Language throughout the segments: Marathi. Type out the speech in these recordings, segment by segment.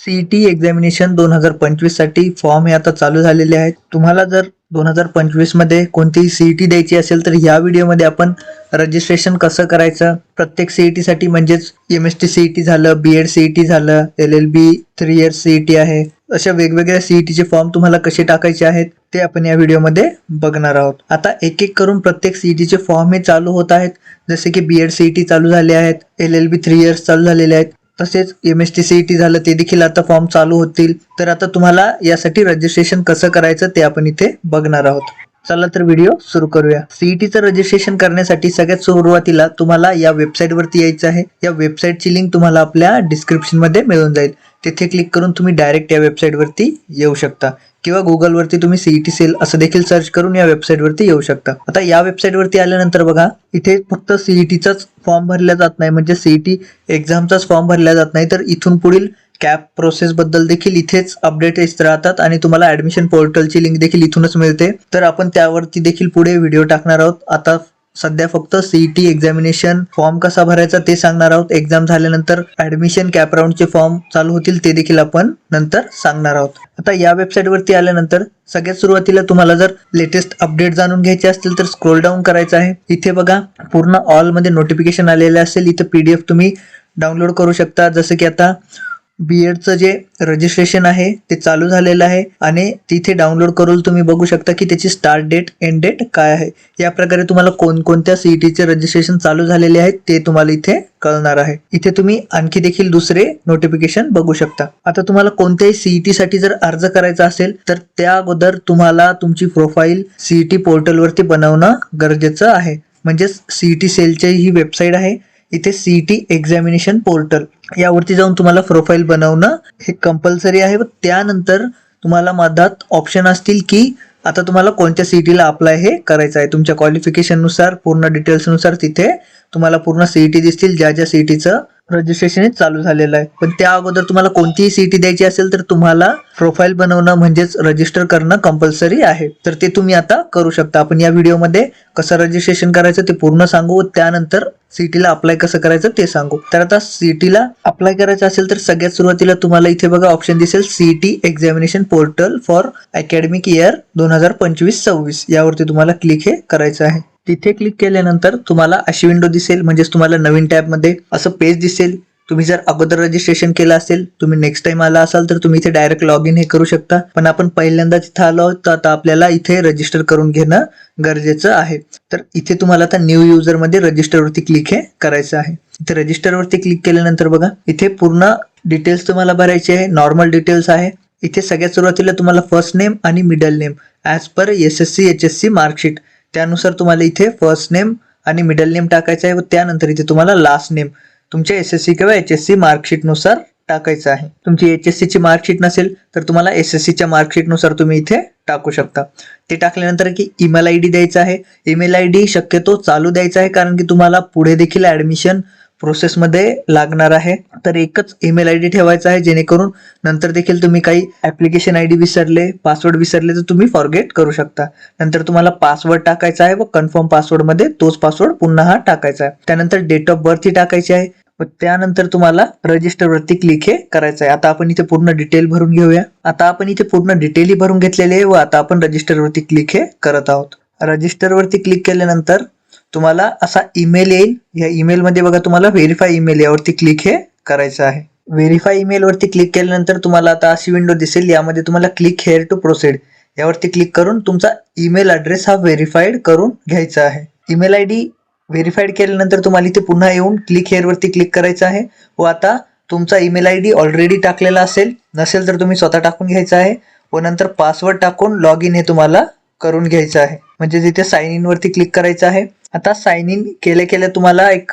सीईटी एक्झामिनेशन दोन हजार पंचवीससाठी फॉर्म हे आता चालू झालेले आहेत. तुम्हाला जर दोन हजार पंचवीसमध्ये कोणतीही सीईटी द्यायची असेल तर या व्हिडिओमध्ये आपण रजिस्ट्रेशन कसं करायचं प्रत्येक सीईटी साठी म्हणजेच एम एस टी सीईटी झालं बी एड सीईटी झालं L L B three years CET आहे. अशा वेगवेगळ्या सीईटीचे फॉर्म तुम्हाला कसे टाकायचे आहेत ते आपण या व्हिडिओमध्ये बघणार आहोत. आता एक एक करून प्रत्येक सीईटीचे फॉर्म हे चालू होत आहेत. जसे की बी एड सीईटी चालू झाले आहेत L L B three years चालू झालेले आहेत. तसेच M S T C T झालं ते देखील आता फॉर्म चालू होतील. तर आता तुम्हाला यासाठी रजिस्ट्रेशन कसं करायचं ते आपण इथे बघणार आहोत. चला तर व्हिडिओ सुरू करूया. सीईटीचं रजिस्ट्रेशन करण्यासाठी सगळ्यात सुरुवातीला तुम्हाला या वेबसाईटवरती यायचं आहे. या वेबसाईटची लिंक तुम्हाला आपल्या डिस्क्रिप्शनमध्ये मिळून जाईल. तिथे क्लिक करून तुम्ही डायरेक्ट या वेबसाईटवरती येऊ शकता. किंवा गुगलवरती तुम्ही सीईटी सेल असं देखील सर्च करून या वेबसाईटवरती येऊ शकता. आता या वेबसाईटवरती आल्यानंतर बघा इथे फक्त सीईटीचाच फॉर्म भरला जात नाही. म्हणजे सीईटी एक्झामचाच फॉर्म भरला जात नाही. तर इथून पुढील कॅप प्रोसेस बद्दल देखील इथेच अपडेट येत राहतात आणि तुम्हाला ऍडमिशन पोर्टलची लिंक देखील इथूनच मिळते. तर आपण त्यावरती देखील पुढे व्हिडिओ टाकणार आहोत. आता सध्या फक्त सीईटी एक्झामिनेशन फॉर्म कसा भरायचा ते सांगणार आहोत. एक्झाम झाल्यानंतर ऍडमिशन कॅप राऊंडचे फॉर्म चालू होतील ते देखील आपण नंतर सांगणार आहोत. आता या वेबसाईट वरती आल्यानंतर सगळ्यात सुरुवातीला तुम्हाला जर लेटेस्ट अपडेट जाणून घ्यायचे असतील तर स्क्रोल डाऊन करायचं आहे. इथे बघा पूर्ण ऑलमध्ये नोटिफिकेशन आलेले असेल. इथे पीडीएफ तुम्ही डाउनलोड करू शकता. जसं की आता बी एडचं जे रजिस्ट्रेशन आहे ते चालू झालेलं आहे आणि तिथे डाउनलोड करून तुम्ही बघू शकता की त्याची स्टार्ट डेट एंड डेट काय आहे. या प्रकारे तुम्हाला कोणकोणत्या सीईटीचे रजिस्ट्रेशन चालू झालेले आहेत ते तुम्हाला इथे कळणार आहे. इथे तुम्ही आणखी देखील दुसरे नोटिफिकेशन बघू शकता. आता तुम्हाला कोणत्याही सीईटी साठी जर अर्ज करायचा असेल तर त्या अगोदर तुम्हाला तुमची प्रोफाईल सीईटी पोर्टलवरती बनवणं गरजेचं आहे. म्हणजेच सीईटी सेलची ही वेबसाईट आहे. इथे सीईटी एक्झामिनेशन पोर्टल यावरती जाऊन तुम्हाला प्रोफाईल बनवणं हे कंपल्सरी आहे व त्यानंतर तुम्हाला मधात ऑप्शन असतील की आता तुम्हाला कोणत्या सीईटीला अप्लाय हे करायचं आहे. तुमच्या क्वालिफिकेशननुसार पूर्ण डिटेल्सनुसार तिथे तुम्हाला पूर्ण सीईटी दिसतील ज्या ज्या सीईटीचं रजिस्ट्रेशन चालू झालेलं आहे. पण त्या अगोदर तुम्हाला कोणतीही सीटी द्यायची असेल तर तुम्हाला प्रोफाईल बनवणं म्हणजेच रजिस्टर करणं कंपल्सरी आहे. तर ते तुम्ही आता करू शकता. आपण या व्हिडिओमध्ये कसं रजिस्ट्रेशन करायचं ते पूर्ण सांगू. त्यानंतर सिटीला अप्लाय कसं करायचं ते सांगू. तर आता सीईटीला अप्लाय करायचं असेल तर सगळ्यात सुरुवातीला तुम्हाला इथे बघा ऑप्शन दिसेल CET examination portal for academic year दोन हजार पंचवीस सव्वीस. यावरती तुम्हाला क्लिक हे करायचं आहे. तिथे क्लिक केल्यानंतर तुम्हाला अशी विंडो दिसेल. म्हणजेच तुम्हाला नवीन टॅबमध्ये असं पेज दिसेल. तुम्ही जर अगोदर रजिस्ट्रेशन केलं असेल तुम्ही नेक्स्ट टाइम आला असाल तर तुम्ही इथे डायरेक्ट लॉग इन हे करू शकता. पण आपण पहिल्यांदा तिथे आलो आहोत तर आता आपल्याला इथे रजिस्टर करून घेणं गरजेचं आहे. तर इथे तुम्हाला आता न्यू युजरमध्ये रजिस्टरवरती रजिस्टर वरती क्लिक हे करायचं आहे. इथे रजिस्टरवरती क्लिक केल्यानंतर बघा इथे पूर्ण डिटेल्स तुम्हाला भरायचे आहे. नॉर्मल डिटेल्स आहे. इथे सगळ्यात सुरुवातीला तुम्हाला फर्स्ट नेम आणि middle name as per S S C H S C marksheet त्यानुसार तुम्हाला इथे फर्स्ट नेम आणि मिडल नेम टाकायचं आहे व त्यानंतर इथे तुम्हाला लास्ट नेम तुमच्या एस एस सी किंवा एच एस सी मार्कशीटनुसार टाकायचं आहे. तुमची एच एस सीची मार्कशीट नसेल तर तुम्हाला एस एस सीच्या मार्कशीटनुसार तुम्ही इथे टाकू शकता. ते टाकल्यानंतर की ईमेल आय डी द्यायचा आहे. ईमेल आय डी शक्यतो चालू द्यायचा आहे कारण की तुम्हाला पुढे देखील ऍडमिशन प्रोसेसमध्ये लागणार आहे. तर एकच ईमेल आय डी ठेवायचा आहे जेणेकरून नंतर देखील तुम्ही काही ऍप्लिकेशन आय डी विसरले पासवर्ड विसरले तर तुम्ही फॉरगेट करू शकता. नंतर तुम्हाला पासवर्ड टाकायचा आहे व कन्फर्म पासवर्डमध्ये तोच पासवर्ड पुन्हा हा टाकायचा आहे. त्यानंतर डेट ऑफ बर्थ ही टाकायची आहे. व त्यानंतर तुम्हाला रजिस्टर वरती क्लिक हे करायचं आहे. आता आपण इथे पूर्ण डिटेल भरून घेऊया. आता आपण इथे पूर्ण डिटेल ही भरून घेतलेले आहे व आता आपण रजिस्टर वरती क्लिक हे करत आहोत. रजिस्टर वरती क्लिक केल्यानंतर तुम्हाला असा ईमेल येईल. या ईमेल मध्ये बघा तुम्हाला व्हेरीफाय ईमेल यावरती क्लिक हे करायचं आहे. व्हेरीफाय ईमेल वरती क्लिक केल्यानंतर तुम्हाला आता अशी विंडो दिसेल. यामध्ये तुम्हाला क्लिक हेअर टू प्रोसीड यावरती क्लिक करून तुमचा ईमेल ॲड्रेस हा व्हेरीफाईड करून घ्यायचा आहे. ईमेल आय डी व्हेरीफाईड केल्यानंतर तुम्हाला इथे पुन्हा येऊन क्लिक हेअर वरती क्लिक करायचं आहे. व आता तुमचा ईमेल आय डी ऑलरेडी टाकलेला असेल नसेल तर तुम्ही स्वतः टाकून घ्यायचा आहे. व नंतर पासवर्ड टाकून लॉग इन हे तुम्हाला करून घ्यायचं आहे. म्हणजे तिथे साइन इन वरती क्लिक करायचं आहे आता साइन इन केले केले तुम्हाला एक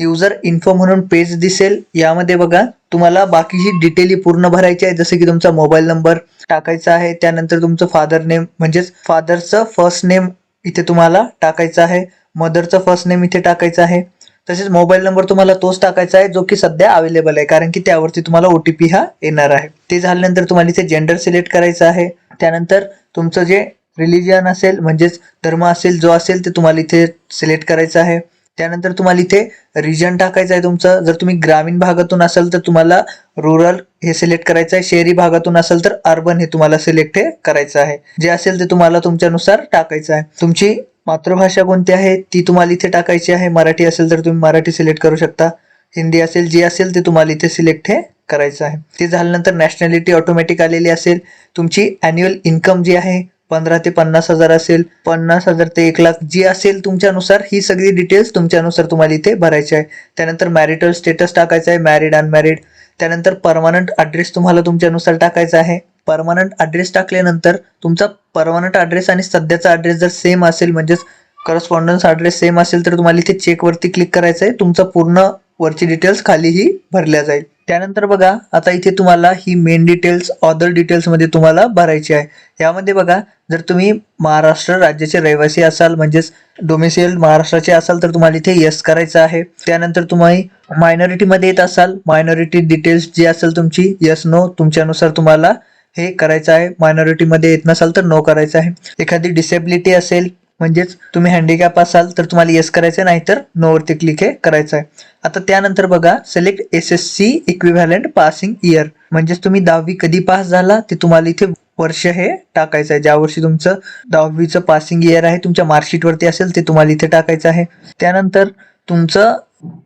युजर इन्फो म्हणून पेज दिसेल. यामध्ये बघा तुम्हाला बाकीची डिटेल पूर्ण भरायची आहे. जसं की तुमचा मोबाईल नंबर टाकायचा आहे. त्यानंतर तुमचं फादर नेम म्हणजेच फादरचं फर्स्ट नेम इथे तुम्हाला टाकायचं आहे. मदरचं फर्स्ट नेम इथे टाकायचं आहे. तसेच मोबाईल नंबर तुम्हाला तोच टाकायचा आहे जो की सध्या अवेलेबल आहे. कारण की त्यावरती तुम्हाला ओ टी पी हा येणार आहे. ते झाल्यानंतर तुम्हाला इथे जेंडर सिलेक्ट करायचं आहे. त्यानंतर तुमचं जे रिलिजन असेल म्हणजेच धर्म असेल जो असेल ते तुम्हाला इथे सिलेक्ट करायचं आहे. त्यानंतर तुम्हाला इथे रिजन टाकायचं आहे तुमचं. जर तुम्ही ग्रामीण भागातून असाल तर तुम्हाला रुरल हे सिलेक्ट करायचं आहे. शहरी भागातून असेल तर अर्बन हे तुम्हाला सिलेक्ट हे करायचं आहे. जे असेल ते तुम्हाला तुमच्यानुसार टाकायचं आहे. तुमची मातृभाषा कोणती आहे? ती तुम्हाला इथे टाकायची आहे. मराठी असेल तर तुम्ही मराठी सिलेक्ट करू शकता. हिंदी असेल जी असेल ते तुम्हाला इथे सिलेक्ट हे करायचं आहे. ते झाल्यानंतर नॅशनॅलिटी ऑटोमॅटिक आलेली असेल. तुमची अॅन्युअल इन्कम जी आहे पंधरा ते पन्नास हजार असेल पन्नास हजार ते एक लाख जी असेल तुमच्यानुसार ही सगळी डिटेल्स तुमच्यानुसार तुम्हाला इथे भरायची आहे. त्यानंतर मॅरिटल स्टेटस टाकायचं आहे मॅरिड अनमॅरिड त्यानंतर परमनंट ॲड्रेस तुम्हाला तुमच्यानुसार टाकायचा आहे. परमनंट ॲड्रेस टाकल्यानंतर तुमचा परमनंट ॲड्रेस आणि सध्याचा ॲड्रेस जर सेम असेल म्हणजेच करस्पॉन्डन्स ॲड्रेस सेम असेल तर तुम्हाला इथे चेकवरती क्लिक करायचं आहे. तुमचा पूर्ण वरची डिटेल्स खालीही भरल्या जाईल. त्यानंतर बघा आता इथे तुम्हाला ही मेन डिटेल्स ऑदर डिटेल्समध्ये तुम्हाला भरायची आहे. यामध्ये बघा जर तुम्ही महाराष्ट्र राज्याचे रहिवासी असाल म्हणजेच डोमेसियल महाराष्ट्राचे असाल तर तुम्हाला इथे यस करायचं आहे. त्यानंतर तुम्ही मायनॉरिटीमध्ये येत असाल मायनॉरिटी डिटेल्स जी असेल तुमची यस नो तुमच्यानुसार तुम्हाला हे करायचं आहे. मायनॉरिटीमध्ये येत नसाल तर नो करायचं आहे. एखादी डिसेबिलिटी असेल म्हणजेच तुम्ही हँडिकॅप असाल तर तुम्हाला येस करायचं नाही तर नोवरती क्लिक हे करायचं आहे आता त्यानंतर बघा select S S C equivalent passing year म्हणजेच तुम्ही दहावी कधी पास झाला ते तुम्हाला इथे वर्ष हे टाकायचं आहे ज्या वर्षी तुमचं दहावीचं पासिंग इयर आहे तुमच्या मार्कशीटवरती असेल ते तुम्हाला इथे टाकायचं आहे. त्यानंतर तुमचं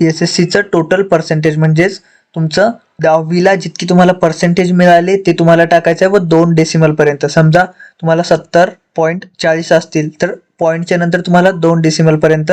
एस एस सीचं टोटल पर्सेंटेज म्हणजेच तुमचं दहावीला जितकी तुम्हाला पर्सेंटेज मिळाले ते तुम्हाला टाकायचं आहे व दोन डेसिमल पर्यंत. समजा तुम्हाला सत्तर पॉईंट चाळीस असतील तर पॉईंटच्या नंतर तुम्हाला दोन डिसिमलपर्यंत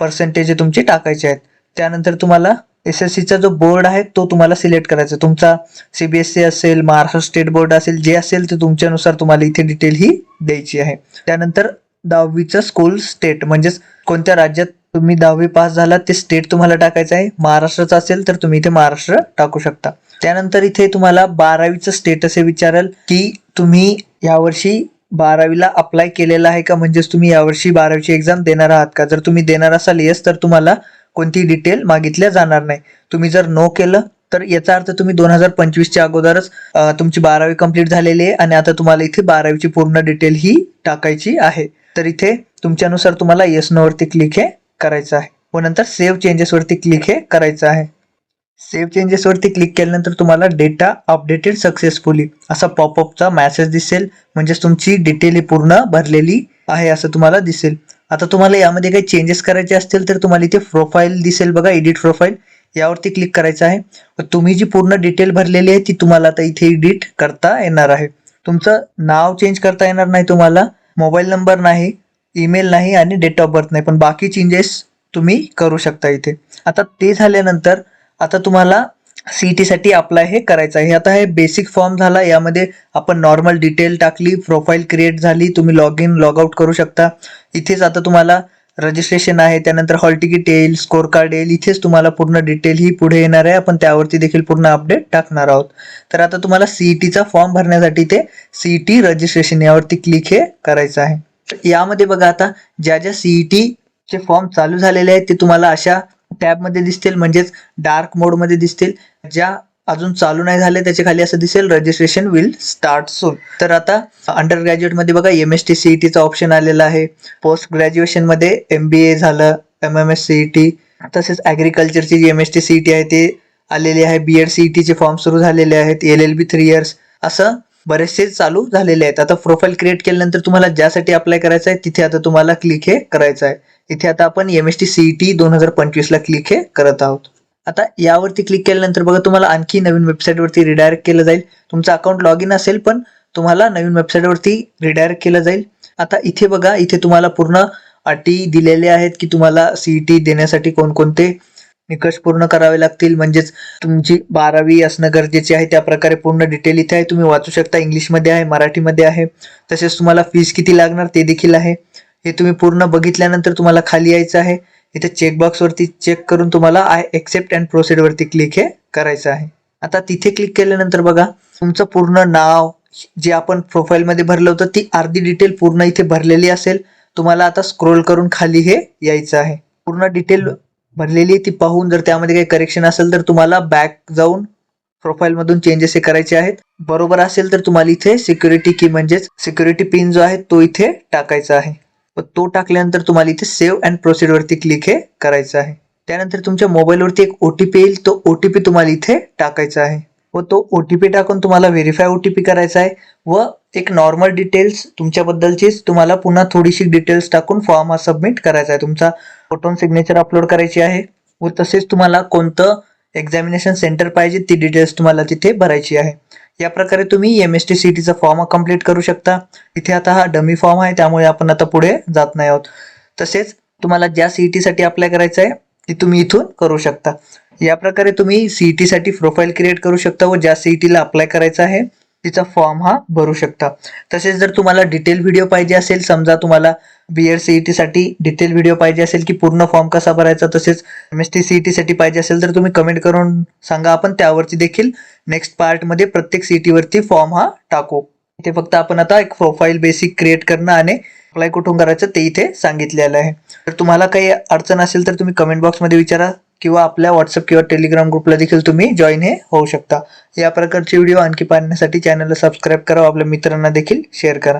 पर्सेंटेज तुमचे टाकायचे आहेत. त्यानंतर तुम्हाला एस एस सीचा जो बोर्ड आहे तो तुम्हाला सिलेक्ट करायचा तुमचा सी बी एस सी असेल महाराष्ट्र स्टेट बोर्ड असेल जे असेल ते तुमच्यानुसार तुम्हाला इथे डिटेल ही द्यायची आहे. त्यानंतर दहावीचं स्कूल स्टेट म्हणजेच कोणत्या राज्यात तुम्ही दहावी पास झाला ते स्टेट तुम्हाला टाकायचं आहे. महाराष्ट्राचं असेल तर तुम्ही इथे महाराष्ट्र टाकू शकता. त्यानंतर इथे तुम्हाला बारावीचं स्टेटस हे विचारेल की तुम्ही यावर्षी बारावीला अप्लाय केलेला आहे का? म्हणजेच तुम्ही यावर्षी बारावीची एक्झाम देणार आहात का? जर तुम्ही देणार असाल येस तर तुम्हाला कोणती डिटेल मागितल्या जाणार नाही. तुम्ही जर नो केलं तर याचा अर्थ तुम्ही दोन हजार पंचवीसच्या अगोदरच तुमची बारावी कंप्लीट झालेली आहे आणि आता तुम्हाला इथे बारावीची पूर्ण डिटेल ही टाकायची आहे. तर इथे तुमच्यानुसार तुम्हाला येस नोवरती क्लिक हे करायचं आहे. व नंतर सेव्ह चेंजेसवरती क्लिक हे करायचं आहे. सेव्ह चेंजेसवरती क्लिक केल्यानंतर तुम्हाला डेटा अपडेटेड सक्सेसफुली असा पॉपअपचा मॅसेज दिसेल. म्हणजेच तुमची डिटेल ही पूर्ण भरलेली आहे असं तुम्हाला दिसेल. आता तुम्हाला यामध्ये काही चेंजेस करायचे असतील तर तुम्हाला इथे प्रोफाईल दिसेल बघा एडिट प्रोफाईल यावरती क्लिक करायचं आहे. तुम्ही जी पूर्ण डिटेल भरलेली आहे ती तुम्हाला आता इथे एडिट करता येणार आहे. तुमचं नाव चेंज करता येणार नाही तुम्हाला मोबाईल नंबर नाही ईमेल नाही आणि डेट ऑफ बर्थ नाही. पण बाकी चेंजेस तुम्ही करू शकता इथे. आता ते झाल्यानंतर आता तुम्हाला सी साठी अप्लाय हे करायचं आहे. आता हे बेसिक फॉर्म झाला. यामध्ये आपण नॉर्मल डिटेल टाकली प्रोफाईल क्रिएट झाली तुम्ही लॉग इन लॉग आउट करू शकता. इथेच आता तुम्हाला रजिस्ट्रेशन आहे. त्यानंतर हॉल तिकीट येईल स्कोर कार्ड येईल. इथेच तुम्हाला पूर्ण डिटेल ही पुढे येणार आहे. आपण त्यावरती देखील पूर्ण अपडेट टाकणार आहोत. तर आता तुम्हाला सीईटीचा फॉर्म भरण्यासाठी ते सीईटी रजिस्ट्रेशन यावरती क्लिक हे करायचं आहे. तर यामध्ये बघा आता ज्या ज्या सीईटी टीचे फॉर्म चालू झालेले आहेत ते तुम्हाला अशा टॅबमध्ये दिसतील म्हणजेच डार्क मोडमध्ये दिसतील. ज्या अजून चालू नाही झाले त्याच्याखाली असं दिसेल रजिस्ट्रेशन विल स्टार्ट सून तर आता अंडर ग्रॅज्युएटमध्ये बघा M S T C E टीचा ऑप्शन आलेला आहे. पोस्ट ग्रॅज्युएशनमध्ये एम बी ए झालं M M S C E T तसेच ॲग्रिकल्चरची जी M S T C E T आहे ते आलेली आहे. बी एड सी ई टीचे फॉर्म सुरू झालेले आहेत. L L B three years असं बरेचसे चालू झालेले आहेत. आता प्रोफाईल क्रिएट केल्यानंतर तुम्हाला ज्यासाठी अप्लाय करायचं आहे तिथे आता तुम्हाला क्लिक हे करायचं आहे. इथे आता आपण M S T C T दोन हजार पंचवीसला क्लिक हे करत आहोत. आता यावरती क्लिक केल्यानंतर बघा तुम्हाला आणखी नवीन वेबसाईटवरती रिडायरेक्ट केलं जाईल. तुमचं अकाउंट लॉग इन असेल पण तुम्हाला नवीन वेबसाईटवरती रिडायरेक्ट केलं जाईल. आता इथे बघा इथे तुम्हाला पूर्ण अटी दिलेल्या आहेत की तुम्हाला सीईटी देण्यासाठी कोणकोणते निकष पूर्ण करावे लागतील. म्हणजेच तुमची बारावी असणं गरजेचे आहे. त्या प्रकारे पूर्ण डिटेल इथे आहे. तुम्ही वाचू शकता. इंग्लिशमध्ये आहे मराठीमध्ये आहे. तसेच तुम्हाला फीस किती लागणार ते देखील आहे. हे तुम्ही पूर्ण बघितल्यानंतर तुम्हाला खाली यायचं आहे. इथे चेकबॉक्सवरती चेक करून तुम्हाला आय एक्सेप्ट अँड प्रोसिडवरती क्लिक हे करायचं आहे. आता तिथे क्लिक केल्यानंतर बघा तुमचं पूर्ण नाव जे आपण प्रोफाईलमध्ये भरलं होतं ती अर्धी डिटेल पूर्ण इथे भरलेली असेल. तुम्हाला आता स्क्रोल करून खाली हे यायचं आहे. पूर्ण डिटेल भरलेली ती पाहून जर त्यामध्ये काही करेक्शन असेल तर तुम्हाला बॅक जाऊन प्रोफाईल मधून चेंजेस हे करायचे आहेत. बरोबर असेल तर तुम्हाला इथे सिक्युरिटी की म्हणजेच सिक्युरिटी पिन जो आहे तो इथे टाकायचा आहे. व तो टाकल्यानंतर तुम्हाला इथे सेव्ह अँड प्रोसीड वरती क्लिक हे करायचं आहे. त्यानंतर तुमच्या मोबाईलवरती एक ओ टी पी येईल. तो ओ टी पी तुम्हाला इथे टाकायचा आहे. व तो ओ टी पी टाकून तुम्हाला व्हेरीफाय ओ टी पी करायचा आहे. व एक नॉर्मल डिटेल्स तुमच्याबद्दलचीच. तुम्हाला पुन्हा थोडीशी डिटेल्स टाकून फॉर्म हा सबमिट करायचा आहे. तुमचा फोटो सिग्नेचर अपलोड करायची आहे. व तसेच तुम्हाला कोणतं एक्झामिनेशन सेंटर पाहिजे ती डिटेल्स तुम्हाला तिथे भरायची आहे. या प्रकारे तुम्ही एम एस टी सी टीचा फॉर्म कंप्लीट करू शकता. इथे आता हा डमी फॉर्म आहे त्यामुळे आपण आता पुढे जात नाही आहोत. तसेच तुम्हाला ज्या सी ई टीसाठी अप्लाय करायचं आहे ती तुम्ही इथून करू शकता. या प्रकारे तुम्ही सी ई टीसाठी प्रोफाईल क्रिएट करू शकता व ज्या सीईटीला अप्लाय करायचं आहे तिचा फॉर्म हा भरू शकता. तसेच जर तुम्हाला डिटेल व्हिडिओ पाहिजे असेल समजा तुम्हाला बी एड सीईटी साठी डिटेल व्हिडिओ पाहिजे असेल की पूर्ण फॉर्म कसा भरायचा तसेच एम एस टी सीईटी साठी पाहिजे असेल तर तुम्ही कमेंट करून सांगा आपण त्यावरती देखील नेक्स्ट पार्टमध्ये प्रत्येक सी ई टीवरती फॉर्म हा टाकू. इथे फक्त आपण आता एक प्रोफाईल बेसिक क्रिएट करणं आणि अप्लाय कुठून करायचं ते इथे सांगितलेलं आहे. तर तुम्हाला काही अडचण असेल तर तुम्ही कमेंट बॉक्समध्ये विचारा. किंवा आपल्या व्हॉट्सअप किंवा टेलिग्राम ग्रुपला देखील तुम्ही जॉईन हे होऊ शकता. या प्रकारचे व्हिडिओ आणखी पाहण्यासाठी चॅनलला सबस्क्राईब करा आपल्या मित्रांना देखील शेअर करा.